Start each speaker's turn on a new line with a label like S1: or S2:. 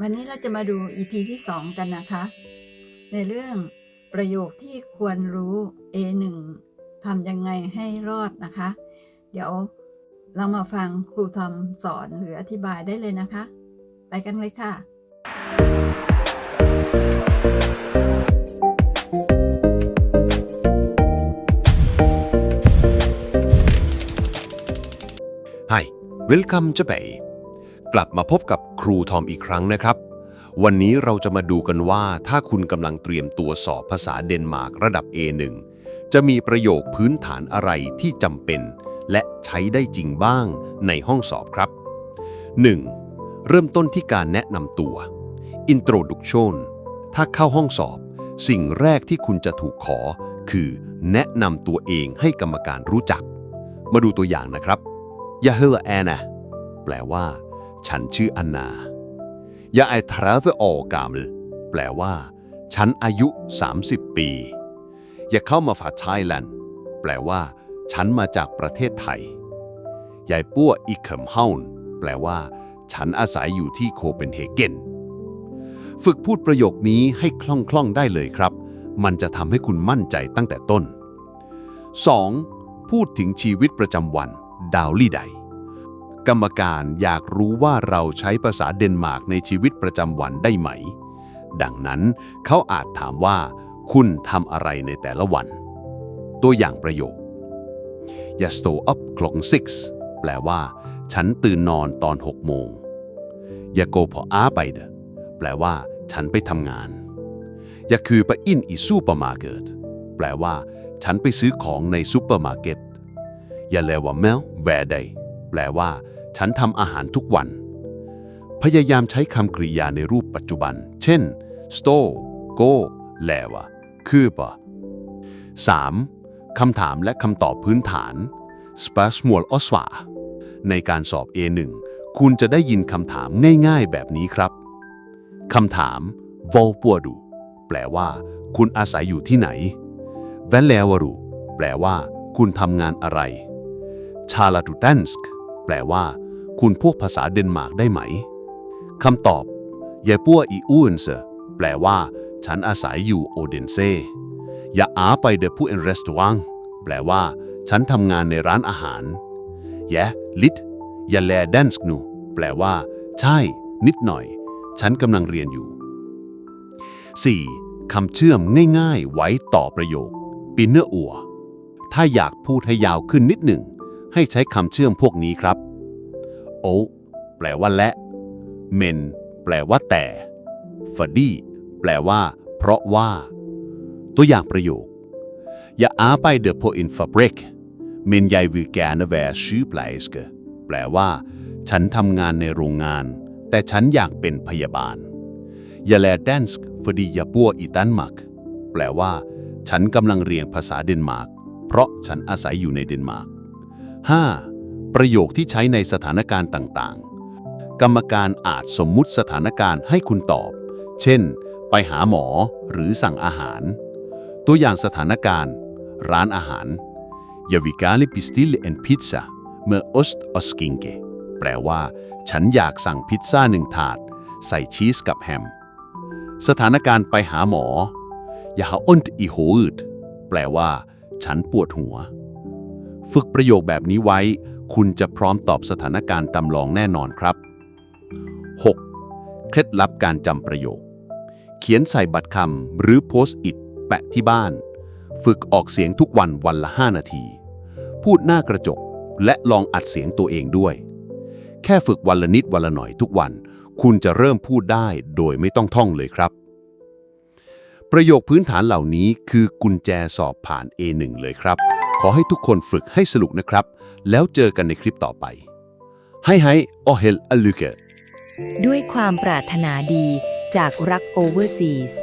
S1: วันนี้เราจะมาดู EP ที่ 2 กันนะคะ ในเรื่องประโยคที่ควรรู้ A1 ทำยังไงให้รอดนะคะ เดี๋ยวเรามาฟังครูทอมสอนหรืออธิบายได้เลยนะคะ ไปกันเลยค่ะ
S2: Hi Welcome เจ้าเป๋ กลับมาพบกับครูทอมอีกครั้งนะครับ วันนี้เราจะมาดูกันว่าถ้าคุณกำลังเตรียมตัวสอบภาษาเดนมาร์กระดับ A1 จะมีประโยคพื้นฐานอะไรที่จำเป็น และใช้ได้จริงบ้างในห้องสอบครับ 1. เริ่มต้นที่การแนะนำตัว Introduction ถ้าเข้าห้องสอบ สิ่งแรกที่คุณจะถูกขอ คือ แนะนำตัวเองให้กรรมการรู้จัก มาดูตัวอย่างนะครับยาเฮลแอนะแปลว่า ฉันชื่ออันนายาไอทราเซออกามลแปลว่า ฉันอายุ 30 ปี อย่าเข้ามาฝาไทยแลนด์แปลว่า ฉันมาจากประเทศไทยยายปั้วอีเขมเฮาน์แปลว่า ฉันอาศัยอยู่ที่โคเปนเฮเกนฝึกพูดประโยคนี้ให้คล่องๆได้เลยครับ มันจะทำให้คุณมั่นใจตั้งแต่ต้น 2. พูดถึงชีวิตประจำวัน ดาวลี่ใด กรรมการอยากรู้ว่าเราใช้ภาษาเดนมาร์กในชีวิตประจำวันได้ไหม ดังนั้นเขาอาจถามว่า คุณทำอะไรในแต่ละวัน ตัวอย่างประโยคอย่า stay up คลอง6แปลว่า ฉันตื่นนอนตอน 6 โมงอย่า go พออาไปเดแปลว่า ฉันไปทำงานอย่าคือไปอินอีซูเปอร์มาเกตแปลว่า ฉันไปซื้อของในซูเปอร์มาร์เก็ตอย่าเลว่าแมวแวร์ใด แปลว่า ฉันทำอาหารทุกวัน พยายามใช้คำกริยาในรูปปัจจุบัน เช่น store go แลวะคือปะ 3. คำถามและคำตอบพื้นฐาน s p a s m o l o s w a ในการสอบ A1 คุณจะได้ยินคำถามง่ายๆแบบนี้ครับ คำถาม v o l p u d u แปลว่า คุณอาศัยอยู่ที่ไหน v a l e w a r u แปลว่า คุณทำงานอะไรชาลาตูตันสก แปลว่า คุณพวกภาษาเดนมาร์กได้ไหมคำตอบยายปัวอีอูนเซแปลว่า ฉันอาศัยอยู่โอเดนเซอย่าอาไปเดผู้เอ็นรีสตวังแปลว่า ฉันทำงานในร้านอาหารแยลิดอย่าแลดนส์นูแปลว่า ใช่ นิดหน่อย ฉันกำลังเรียนอยู่ 4. คำเชื่อมง่ายๆ ไว้ต่อประโยคปินเนอร์อัว ถ้าอยากพูดให้ยาวขึ้นนิดหนึ่ง ให้ใช้คำเชื่อมพวกนี้ครับ โอแปลว่าและ เมน แปลว่าแต่ฟดี้แปลว่า เพราะว่า ตัวอย่างประโยค อย่าอาไปเดอ på en fabrik men jeg vil gerne være sygeplejerske แปลว่า ฉันทำงานในโรงงาน แต่ฉันอยากเป็นพยาบาลยาแลแดนส์ฟดียาปัวอีตันมักแปลว่า ฉันกำลังเรียนภาษาเดนมาร์ก เพราะฉันอาศัยอยู่ในเดนมาร์ก 5. ประโยคที่ใช้ในสถานการณ์ต่างๆ กรรมการอาจสมมุติสถานการณ์ให้คุณตอบ เช่น ไปหาหมอหรือสั่งอาหาร ตัวอย่างสถานการณ์ ร้านอาหาร Jag vill gärna beställa en pizza med ost och skinke แปลว่า ฉันอยากสั่งพิซซ่าหนึ่งถาด ใส่ชีสกับแฮม สถานการณ์ไปหาหมอ Jag har ont i huvudet แปลว่า ฉันปวดหัว ฝึกประโยคแบบนี้ไว้ คุณจะพร้อมตอบสถานการณ์จำลองแน่นอนครับ 6. เคล็ดลับการจำประโยค เขียนใส่บัตรคำหรือโพสต์อิทแปะที่บ้าน ฝึกออกเสียงทุกวันวันละ 5 นาที พูดหน้ากระจก และลองอัดเสียงตัวเองด้วย แค่ฝึกวันละนิดวันละหน่อยทุกวัน คุณจะเริ่มพูดได้โดยไม่ต้องท่องเลยครับ ประโยคพื้นฐานเหล่านี้คือกุญแจสอบผ่าน A1 เลยครับ ขอให้ทุกคนฝึกให้สนุกนะครับ แล้วเจอกันในคลิปต่อไป ให้ให้โอเฮลอลูเก
S3: ด้วยความปรารถนาดีจากรักโอเวอร์ซีส